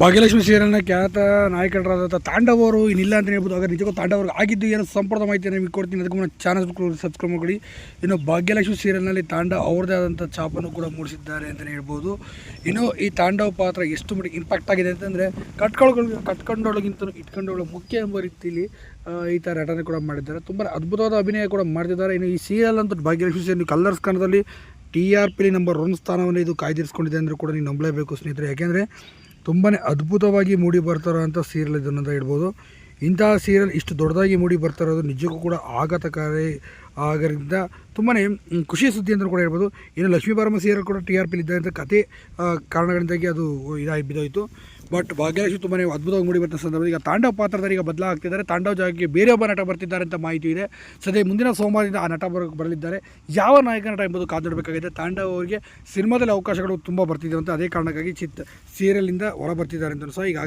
ಭಾಗ್ಯಲಕ್ಷ್ಮಿ ಸೀರಿಯಲ್ನ ಖ್ಯಾತ ನಾಯಕರಾದಂಥ ತಾಂಡವರು ಇನ್ನಿಲ್ಲ ಅಂತ ಹೇಳ್ಬೋದು. ಆದರೆ ನಿಜಕ್ಕೂ ತಾಂಡವರು ಆಗಿದ್ದು ಏನೋ ಸಂಪೂರ್ಣ ಮಾಹಿತಿ ನಿಮಗೆ ಕೊಡ್ತೀನಿ. ಅದಕ್ಕೂ ಮುನ್ನ ಚಾನಲ್ ಸಬ್ಸ್ಕ್ರೈಬ್ ಮಾಡಿ ಇನ್ನು ಭಾಗ್ಯಲಕ್ಷ್ಮಿ ಸೀರಿಯಲ್ನಲ್ಲಿ ತಾಂಡವ್ ಅವ್ರದ್ದೇ ಆದಂಥ ಛಾಪನ್ನು ಕೂಡ ಮೂಡಿಸಿದ್ದಾರೆ ಅಂತಲೇ ಹೇಳ್ಬೋದು. ಇನ್ನು ಈ ತಾಂಡವ ಪಾತ್ರ ಎಷ್ಟು ಮಟ್ಟಿಗೆ ಇಂಪ್ಯಾಕ್ಟ್ ಆಗಿದೆ ಅಂತಂದರೆ ಕಟ್ಕೊಳ್ಳೋ ಕಟ್ಕೊಂಡೊಳಗಿಂತ ಇಟ್ಕೊಂಡೊಳಗೆ ಮುಖ್ಯ ಎಂಬ ರೀತಿಯಲ್ಲಿ ಈ ಥರ ನಟನೆ ಕೂಡ ಮಾಡಿದ್ದಾರೆ. ತುಂಬ ಅದ್ಭುತವಾದ ಅಭಿನಯ ಕೂಡ ಮಾಡ್ತಿದ್ದಾರೆ. ಇನ್ನು ಈ ಸೀರಿಯಲ್ ಅಂತೂ ಭಾಗ್ಯಲಕ್ಷ್ಮಿ ಸೀರಿಯಲ್ ಕಲರ್ಸ್ ಕನ್ನಡದಲ್ಲಿ ಟಿ ಆರ್ ಪಿಲಿ ನಂಬರ್ ಒನ್ ಸ್ಥಾನವನ್ನು ಇದು ಕಾಯ್ದಿರಿಸ್ಕೊಂಡಿದೆ ಅಂದರೂ ಕೂಡ ನೀವು ನಂಬಲೇಬೇಕು ಸ್ನೇಹಿತರೆ. ಯಾಕೆಂದರೆ ತುಂಬಾ ಅದ್ಭುತವಾಗಿ ಮೂಡಿ ಬರ್ತಾರೋ ಅಂಥ ಸೀರಿಯಲ್ ಇದನ್ನು ಹೇಳ್ಬೋದು. ಇಂತಹ ಸೀರಿಯಲ್ ಇಷ್ಟು ದೊಡ್ಡದಾಗಿ ಮೂಡಿ ಬರ್ತಾ ಇರೋದು ನಿಜಕ್ಕೂ ಕೂಡ ಆಘಾತಕಾರಿ ಆದ್ದರಿಂದ ತುಂಬಾ ಖುಷಿ ಸುದ್ದಿ ಅಂತ ಕೂಡ ಹೇಳ್ಬೋದು. ಇನ್ನು ಲಕ್ಷ್ಮೀ ಬಾರಮ್ಮ ಸೀರಿಯಲ್ ಕೂಡ ಟಿ ಆರ್ ಪಿಲಿ ಇದ್ದಂಥ ಕತೆ ಕಾರಣಗಳಿಂದಾಗಿ ಅದು ಇದಾಗಿ ಬಿದ್ದೋಯ್ತು. ಬಟ್ ಭಾಗ್ಯಲಕ್ಷ್ಮಿ ತುಂಬಾ ಅದ್ಭುತವಾಗಿ ಮೂಡಿ ಬರ್ತಾ ಸಂದರ್ಭದಲ್ಲಿ ಈಗ ತಾಂಡವ ಪಾತ್ರದಲ್ಲಿ ಈಗ ಬದಲಾಗ್ತಿದ್ದಾರೆ. ತಾಂಡವ ಜಾಗಕ್ಕೆ ಬೇರೆ ಒಬ್ಬ ನಟ ಬರ್ತಿದ್ದಾರೆ ಅಂತ ಮಾಹಿತಿ ಇದೆ. ಸದ್ಯ ಮುಂದಿನ ಸೋಮವಾರದಿಂದ ಆ ನಟ ಬರ ಬರಲಿದ್ದಾರೆ. ಯಾವ ನಾಯಕ ನಟ ಎಂಬುದು ಕಾದಿಡಬೇಕಾಗಿದೆ ತಾಂಡವ ಅವರಿಗೆ ಸಿನಿಮಾದಲ್ಲಿ ಅವಕಾಶಗಳು ತುಂಬ ಬರ್ತಿದೆ ಅಂತ ಅದೇ ಕಾರಣಕ್ಕಾಗಿ ಚಿತ್ ಸೀರಿಯಲಿಂದ ಹೊರ ಬರ್ತಿದ್ದಾರೆ ಅಂತ ಸಹ ಈಗಾಗಲೇ